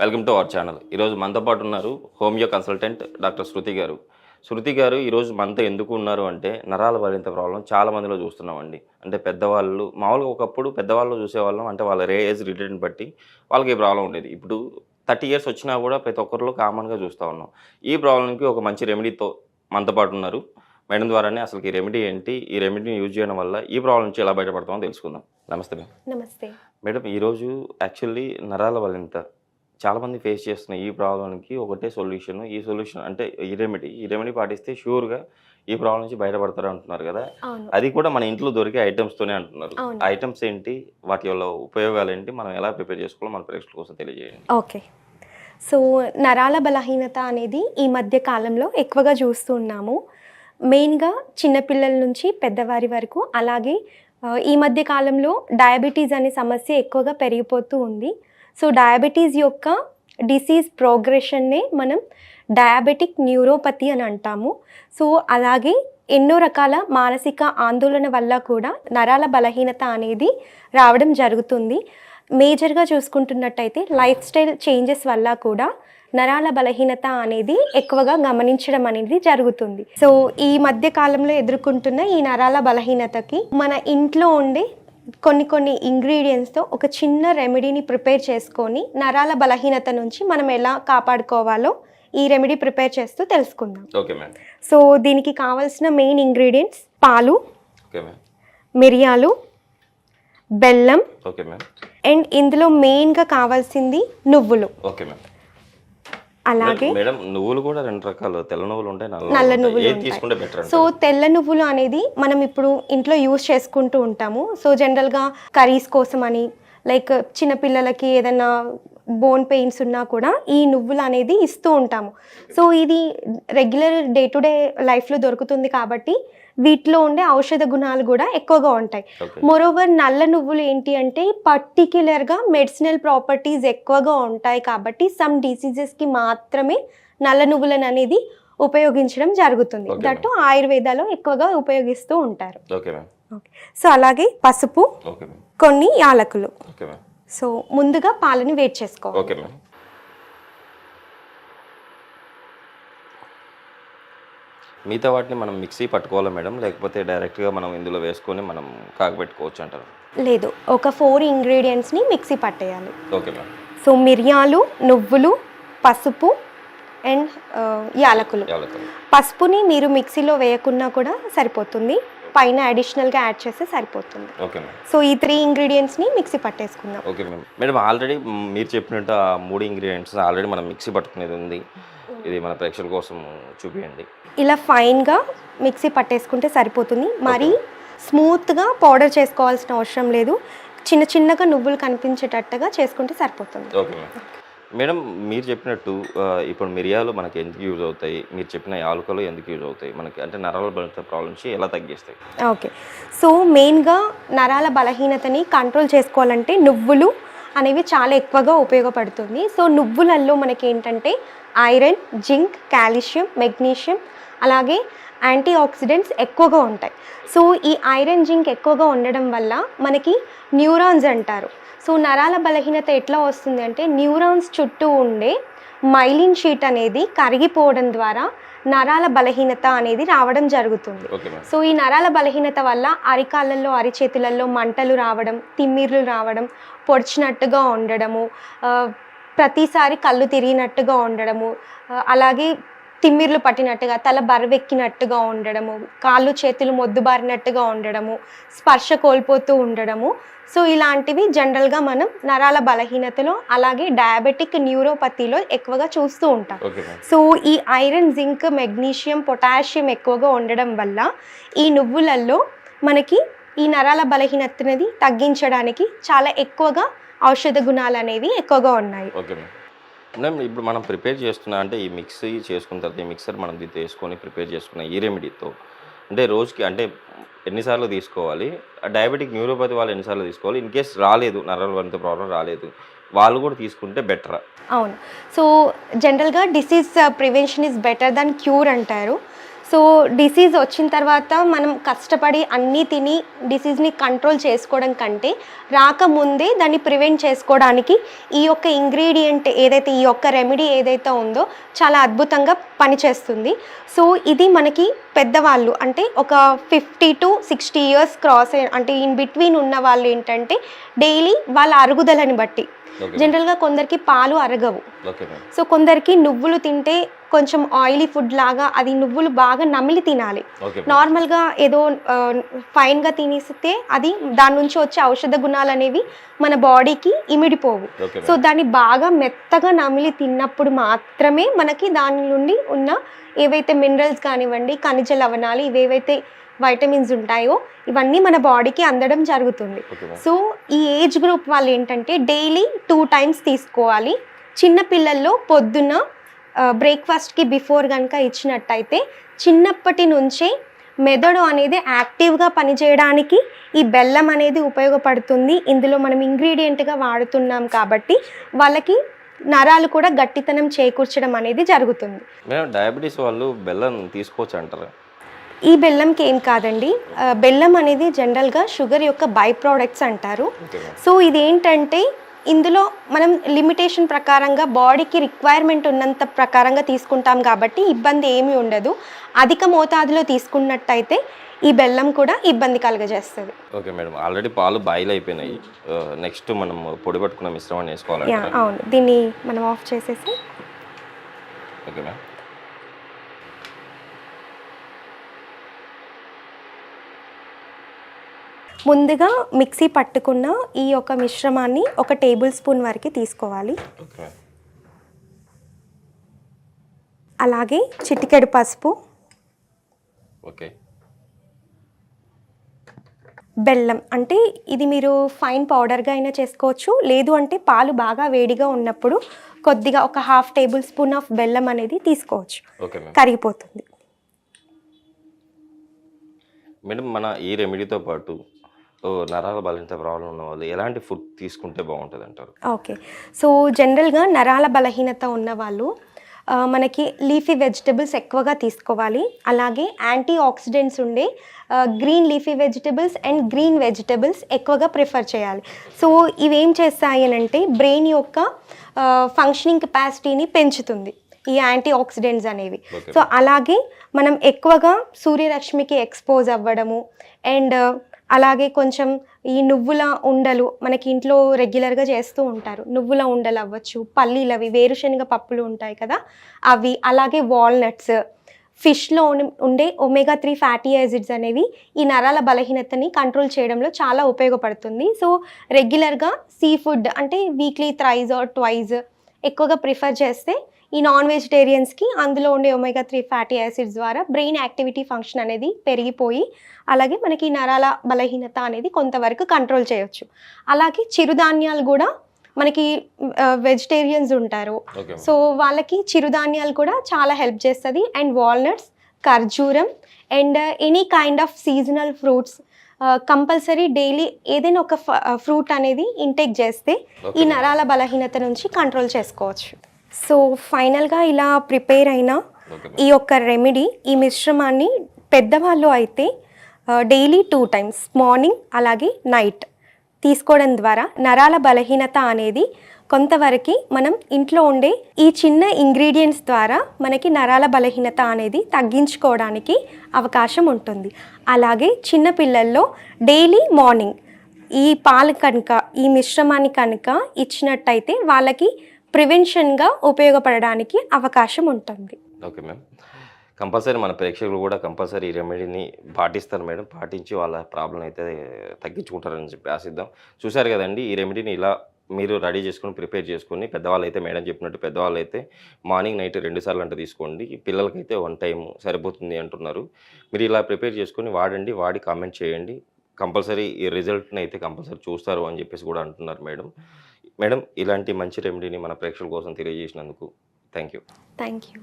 Welcome to our channel. ఈరోజు మనతో పాటు ఉన్నారు హోమియో కన్సల్టెంట్ డాక్టర్ శృతి గారు. శృతి గారు ఈరోజు మనతో ఎందుకు ఉన్నారు అంటే నరాల భరింత ప్రాబ్లం చాలా మందిలో చూస్తున్నామండి. అంటే పెద్దవాళ్ళు మామూలుగా ఒకప్పుడు పెద్దవాళ్ళు చూసేవాళ్ళం. అంటే వాళ్ళ రే ఏజ్ రిలేటెడ్ బట్టి వాళ్ళకి ఈ ప్రాబ్లం ఉండేది. ఇప్పుడు థర్టీ ఇయర్స్ వచ్చినా కూడా ప్రతి ఒక్కరిలో కామన్గా చూస్తూ ఉన్నాం. ఈ ప్రాబ్లంకి ఒక మంచి రెమెడీతో మనతో పాటు ఉన్నారు. మేడం ద్వారానే అసలు ఈ రెమెడీ ఏంటి? ఈ రెమెడీని యూజ్ చేయడం వల్ల ఈ ప్రాబ్లం నుంచి ఎలా బయటపడతామో తెలుసుకుందాం. నమస్తే మేడం. నమస్తే. మేడం ఈరోజు యాక్చువల్లీ నరాల వలింత చాలామంది ఫేస్ చేస్తున్న ఈ ప్రాబ్లంకి ఒకటే సొల్యూషన్. ఈ సొల్యూషన్ అంటే ఈ రెమెడీ. ఈ రెమెడీ పాటిస్తే షూర్గా ఈ ప్రాబ్లం నుంచి బయటపడతారు అంటున్నారు కదా. అది కూడా మన ఇంట్లో దొరికే ఐటమ్స్తోనే అంటున్నారు. ఐటమ్స్ ఏంటి? వాటి వల్ల ఉపయోగాలు ఏంటి మనం ఎలా ప్రిపేర్ చేసుకోవాలో మన ప్రేక్షకుల కోసం తెలియజేయండి. ఓకే. సో నరాల బలహీనత అనేది ఈ మధ్య కాలంలో ఎక్కువగా చూస్తూ ఉన్నాము. మెయిన్గా చిన్నపిల్లల నుంచి పెద్దవారి వరకు అలాగే ఈ మధ్య కాలంలో డయాబెటీస్ అనే సమస్య ఎక్కువగా పెరిగిపోతూ ఉంది. సో డయాబెటీస్ యొక్క డిసీజ్ ప్రోగ్రెషన్నే మనం డయాబెటిక్ న్యూరోపతి అని అంటాము. సో అలాగే ఎన్నో రకాల మానసిక ఆందోళన వల్ల కూడా నరాల బలహీనత అనేది రావడం జరుగుతుంది. మేజర్గా చూసుకుంటున్నట్టయితే లైఫ్ స్టైల్ చేంజెస్ వల్ల కూడా నరాల బలహీనత అనేది ఎక్కువగా గమనించడం అనేది జరుగుతుంది. సో ఈ మధ్య కాలంలో ఎదుర్కొంటున్న ఈ నరాల బలహీనతకి మన ఇంట్లో ఉండే కొన్ని కొన్ని ఇంగ్రీడియంట్స్తో ఒక చిన్న రెమెడీని ప్రిపేర్ చేసుకొని నరాల బలహీనత నుంచి మనం ఎలా కాపాడుకోవాలో ఈ రెమెడీ ప్రిపేర్ చేస్తూ తెలుసుకుందాం. ఓకే మ్యామ్ సో దీనికి కావాల్సిన మెయిన్ ఇంగ్రీడియంట్స్ పాలు మిరియాలు బెల్లం ఓకే మ్యామ్ అండ్ ఇందులో మెయిన్గా కావాల్సింది నువ్వులు. ఓకే మ్యామ్ అలాగే మేడం నువ్వులు కూడా రెండు రకాలు. తెల్ల నువ్వులు ఉంటాయి నల్ల నువ్వులు. తీసుకుంటే బెటర్ సో తెల్ల నువ్వులు అనేది మనం ఇప్పుడు ఇంట్లో యూస్ చేసుకుంటూ ఉంటాము. సో జనరల్గా కర్రీస్ కోసం అని లైక్ చిన్నపిల్లలకి ఏదైనా బోన్ పెయిన్స్ ఉన్నా కూడా ఈ నువ్వులు అనేది ఇస్తూ ఉంటాము. సో ఇది రెగ్యులర్ డే టు డే లైఫ్లో దొరుకుతుంది కాబట్టి వీటిలో ఉండే ఔషధ గుణాలు కూడా ఎక్కువగా ఉంటాయి. మోరోవర్ నల్ల నువ్వులు ఏంటి అంటే పర్టిక్యులర్గా మెడిసినల్ ప్రాపర్టీస్ ఎక్కువగా ఉంటాయి కాబట్టి సమ్ డిసీజెస్కి మాత్రమే నల్ల నువ్వులను అనేది ఉపయోగించడం జరుగుతుంది. దట్టు ఆయుర్వేదాలో ఎక్కువగా ఉపయోగిస్తూ ఉంటారు. సో అలాగే పసుపు కొన్ని యాలకులు. సో ముందుగా పాలని వేడి చేసుకోవాలి ఓకే మిగతా వాటిని మనం మిక్సీ పట్టుకోవాలా మేడం? లేకపోతే డైరెక్ట్గా మనం ఇందులో వేసుకొని మనం కాగబెట్టుకోవచ్చు అంటారు? లేదు ఒక ఫోర్ ఇంగ్రీడియంట్స్ని మిక్సీ పట్టేయాలి. ఓకే మ్యామ్ సో మిరియాలు నువ్వులు పసుపు అండ్ యాలకులు. యాలకులు. పసుపుని మీరు మిక్సీలో వేయకున్నా కూడా సరిపోతుంది. పైన అడిషనల్గా యాడ్ చేస్తే సరిపోతుంది. ఓకే మ్యామ్ సో ఈ త్రీ ఇంగ్రీడియంట్స్ని మిక్సీ పట్టేసుకుందాం. ఓకే మ్యామ్ మేడం ఆల్రెడీ మీరు చెప్పినట్టు ఆ మూడు ఇంగ్రీడియంట్స్ ఆల్రెడీ మనం మిక్సీ పట్టుకునేది ఉంది. ఇది మన ప్రేక్షకుల కోసం చూపించండి ఇలా ఫైన్గా మిక్సీ పట్టేసుకుంటే సరిపోతుంది. మరి స్మూత్గా పౌడర్ చేసుకోవాల్సిన అవసరం లేదు. చిన్న చిన్నగా నువ్వులు కనిపించేటట్టుగా చేసుకుంటే సరిపోతుంది. ఓకే మ్యామ్ మేడం మీరు చెప్పినట్టు ఇప్పుడు మిరియాలు మనకి ఎందుకు యూజ్ అవుతాయి? మీరు చెప్పిన యాలకులు ఎందుకు యూజ్ అవుతాయి? మనకి అంటే నరాల బలహీనత ప్రాబ్లమ్స్ ఎలా తగ్గిస్తాయి? ఓకే. సో మెయిన్గా నరాల బలహీనతని కంట్రోల్ చేసుకోవాలంటే నువ్వులు అనేవి చాలా ఎక్కువగా ఉపయోగపడుతుంది. సో నువ్వులలో మనకి ఏంటంటే ఐరన్ జింక్ కాల్షియం మెగ్నీషియం అలాగే యాంటీ ఆక్సిడెంట్స్ ఎక్కువగా ఉంటాయి. సో ఈ ఐరన్ జింక్ ఎక్కువగా ఉండడం వల్ల మనకి న్యూరాన్స్ అంటారు. సో నరాల బలహీనత ఎట్లా వస్తుంది అంటే న్యూరాన్స్ చుట్టూ ఉండే మైలిన్ షీట్ అనేది కరిగిపోవడం ద్వారా నరాల బలహీనత అనేది రావడం జరుగుతుంది. సో ఈ నరాల బలహీనత వల్ల అరికాళ్ళల్లో అరిచేతులలో మంటలు రావడం తిమ్మిర్లు రావడం పొడిచినట్టుగా ఉండడము ప్రతిసారి కళ్ళు తిరిగినట్టుగా ఉండడము అలాగే తిమ్మిర్లు పట్టినట్టుగా తల బరువెక్కినట్టుగా ఉండడము కాళ్ళు చేతులు మొద్దుబారినట్టుగా ఉండడము స్పర్శ కోల్పోతూ ఉండడము. సో ఇలాంటివి జనరల్గా మనం నరాల బలహీనతలో అలాగే డయాబెటిక్ న్యూరోపతిలో ఎక్కువగా చూస్తూ ఉంటాం. సో ఈ ఐరన్ జింక్ మెగ్నీషియం పొటాషియం ఎక్కువగా ఉండడం వల్ల ఈ నువ్వులలో మనకి ఈ నరాల బలహీనత అనేది తగ్గించడానికి చాలా ఎక్కువగా ఔషధ గుణాలు అనేవి ఎక్కువగా ఉన్నాయి. ఇప్పుడు మనం ప్రిపేర్ చేస్తున్నా అంటే ఈ మిక్సీ చేసుకున్న తర్వాత ఈ మిక్సర్ మనం తీసుకొని వేసుకొని ప్రిపేర్ చేసుకున్న ఈ రెమెడీతో. అంటే రోజుకి అంటే ఎన్నిసార్లు తీసుకోవాలి? డయాబెటిక్ న్యూరోపతి వాళ్ళు ఎన్నిసార్లు తీసుకోవాలి? ఇన్ కేస్ రాలేదు నరాల వంత ప్రాబ్లం రాలేదు వాళ్ళు కూడా తీసుకుంటే బెటర్? అవును. సో జనరల్గా disease prevention is better than cure అంటారు. సో డిసీజ్ వచ్చిన తర్వాత మనం కష్టపడి అన్నీ తిని డిసీజ్ని కంట్రోల్ చేసుకోవడం కంటే రాకముందే దాన్ని ప్రివెంట్ చేసుకోవడానికి ఈ యొక్క ఇంగ్రీడియంట్ ఏదైతే ఈ యొక్క రెమెడీ ఏదైతే ఉందో చాలా అద్భుతంగా పనిచేస్తుంది. సో ఇది మనకి పెద్దవాళ్ళు అంటే ఒక fifty to sixty years cross అంటే ఇన్ బిట్వీన్ ఉన్న వాళ్ళు ఏంటంటే డైలీ వాళ్ళ అరుగుదలని బట్టి. జనరల్గా కొందరికి పాలు అరగవు. సో కొందరికి నువ్వులు తింటే కొంచెం ఆయిలీ ఫుడ్ లాగా అది నువ్వులు బాగా నమిలి తినాలి. నార్మల్గా ఏదో ఫైన్గా తినేస్తే అది దాని నుంచి వచ్చే ఔషధ గుణాలు అనేవి మన బాడీకి ఇమిడిపోవు సో. దాన్ని బాగా మెత్తగా నమిలి తిన్నప్పుడు మాత్రమే మనకి దాని నుండి ఉన్న ఏవైతే మినరల్స్ కానివ్వండి ఖనిజ లవణాలు ఇవేవైతే వైటమిన్స్ ఉంటాయో ఇవన్నీ మన బాడీకి అందడం జరుగుతుంది. సో ఈ ఏజ్ గ్రూప్ వాళ్ళు ఏంటంటే డైలీ టూ టైమ్స్ తీసుకోవాలి చిన్న పిల్లల్లో పొద్దున్న బ్రేక్ఫాస్ట్కి బిఫోర్ కనుక ఇచ్చినట్టయితే చిన్నప్పటి నుంచే మెదడు అనేది యాక్టివ్గా పనిచేయడానికి ఈ బెల్లం అనేది ఉపయోగపడుతుంది. ఇందులో మనం ఇంగ్రీడియంట్గా వాడుతున్నాం కాబట్టి వాళ్ళకి నరాలు కూడా గట్టితనం చేకూర్చడం అనేది జరుగుతుంది. మేడం డయాబెటీస్ వాళ్ళు బెల్లం తీసుకోవచ్చు అంటారా? ఈ బెల్లంకి ఏం కాదండి. బెల్లం అనేది జనరల్గా షుగర్ యొక్క బై ప్రోడక్ట్స్ అంటారు. సో ఇదేంటంటే ఇందులో మనం లిమిటేషన్ ప్రకారంగా బాడీకి రిక్వైర్మెంట్ ఉన్నంత ప్రకారంగా తీసుకుంటాం కాబట్టి ఇబ్బంది ఏమీ ఉండదు. అధిక మోతాదులో తీసుకున్నట్టయితే ఈ బెల్లం కూడా ఇబ్బంది కలుగజేస్తుంది. Okay madam. ఆల్రెడీ పాలు బాయిల్ అయిపోయినాయి. నెక్స్ట్ మనం పొడి పట్టుకున్న మిశ్రమాన్ని యా వేసుకోవాలంటారా అవును. దీన్ని మనం ఆఫ్ చేసేసి ఓకే మేడం. ముందుగా మిక్సీ పట్టుకున్న ఈ యొక్క మిశ్రమాన్ని ఒక టేబుల్ స్పూన్ వరకు తీసుకోవాలి. అలాగే చిటికెడు పసుపు ఓకే బెల్లం అంటే ఇది మీరు ఫైన్ పౌడర్గా అయినా చేసుకోవచ్చు. లేదు అంటే పాలు బాగా వేడిగా ఉన్నప్పుడు కొద్దిగా ఒక హాఫ్ టేబుల్ స్పూన్ ఆఫ్ బెల్లం అనేది తీసుకోవచ్చు. కరిగిపోతుంది. మేడం మన ఈ రెమెడీతో పాటు నరాల బలహీనత ప్రాబ్లం ఉన్న వాళ్ళు ఎలాంటి ఫుడ్ తీసుకుంటే బాగుంటుంది అంటారు? ఓకే. సో జనరల్గా నరాల బలహీనత ఉన్న వాళ్ళు ఆ, మనకి లీఫీ వెజిటబుల్స్ ఎక్కువగా తీసుకోవాలి. అలాగే యాంటీ ఆక్సిడెంట్స్ ఉండే green leafy vegetables and green vegetables ఎక్కువగా ప్రిఫర్ చేయాలి. సో ఇవేం చేస్తాయి అని అంటే బ్రెయిన్ యొక్క ఫంక్షనింగ్ కెపాసిటీని పెంచుతుంది ఈ యాంటీ ఆక్సిడెంట్స్ అనేవి. సో అలాగే మనం ఎక్కువగా సూర్యరశ్మికి ఎక్స్పోజ్ అవ్వడము అండ్ అలాగే కొంచెం ఈ నువ్వుల ఉండలు మనకి ఇంట్లో రెగ్యులర్గా చేస్తూ ఉంటారు. నువ్వుల ఉండలు అవ్వచ్చు పల్లీలు అవి వేరుశనగ పప్పులు ఉంటాయి కదా అవి అలాగే వాల్నట్స్ ఫిష్లో ఉండే ఒమేగా త్రీ ఫ్యాటీ యాసిడ్స్ అనేవి ఈ నరాల బలహీనతని కంట్రోల్ చేయడంలో చాలా ఉపయోగపడుతుంది. సో రెగ్యులర్గా సీ ఫుడ్ అంటే వీక్లీ థ్రైజ్ ఆర్ ట్వైజ్ ఎక్కువగా ప్రిఫర్ చేస్తే ఈ నాన్ వెజిటేరియన్స్కి అందులో ఉండే ఒమేగా త్రీ ఫ్యాటీ యాసిడ్స్ ద్వారా బ్రెయిన్ యాక్టివిటీ ఫంక్షన్ అనేది పెరిగిపోయి అలాగే మనకి నరాల బలహీనత అనేది కొంతవరకు కంట్రోల్ చేయొచ్చు. అలాగే చిరుధాన్యాలు కూడా మనకి వెజిటేరియన్స్ ఉంటారు. సో వాళ్ళకి చిరుధాన్యాలు కూడా చాలా హెల్ప్ చేస్తుంది. అండ్ వాల్నట్స్ ఖర్జూరం and any kind of seasonal fruits compulsory daily ఏదైనా ఒక ఫ్రూట్ అనేది ఇంటేక్ చేస్తే ఈ. నరాల బలహీనత నుంచి కంట్రోల్ చేసుకోవచ్చు. సో ఫైనల్గా ఇలా ప్రిపేర్ అయిన ఈ యొక్క రెమెడీ ఈ మిశ్రమాన్ని పెద్దవాళ్ళు అయితే డైలీ టూ టైమ్స్ మార్నింగ్ అలాగే నైట్ తీసుకోవడం ద్వారా నరాల బలహీనత అనేది కొంతవరకు మనం ఇంట్లో ఉండే ఈ చిన్న ఇంగ్రీడియంట్స్ ద్వారా మనకి నరాల బలహీనత అనేది తగ్గించుకోవడానికి అవకాశం ఉంటుంది. అలాగే చిన్న పిల్లల్లో డైలీ మార్నింగ్ ఈ పాలు కనుక ఈ మిశ్రమాన్ని కనుక ఇచ్చినట్టయితే వాళ్ళకి ప్రివెన్షన్గా ఉపయోగపడడానికి అవకాశం ఉంటుంది. ఓకే మ్యామ్ కంపల్సరీ మన ప్రేక్షకులు కూడా కంపల్సరీ ఈ రెమెడీని పాటిస్తారు మేడం. పాటించి వాళ్ళ ప్రాబ్లం అయితే తగ్గించుకుంటారని చెప్పి ఆశిద్దాం. చూశారు కదండి ఈ రెమెడీని ఇలా మీరు రెడీ చేసుకొని ప్రిపేర్ చేసుకొని పెద్దవాళ్ళు అయితే మేడం చెప్పినట్టు పెద్దవాళ్ళు అయితే మార్నింగ్ నైట్ రెండు సార్లు అంటే తీసుకోండి. పిల్లలకైతే వన్ టైం సరిపోతుంది అంటున్నారు. మీరు ఇలా ప్రిపేర్ చేసుకొని వాడండి వాడి కామెంట్ చేయండి. కంపల్సరీ ఈ రిజల్ట్ని అయితే కంపల్సరీ చూస్తారు అని చెప్పేసి కూడా అంటున్నారు మేడం. మేడం ఇలాంటి మంచి రెమెడీని మన ప్రేక్షకుల కోసం తెలియజేసినందుకు థ్యాంక్ యూ థ్యాంక్ యూ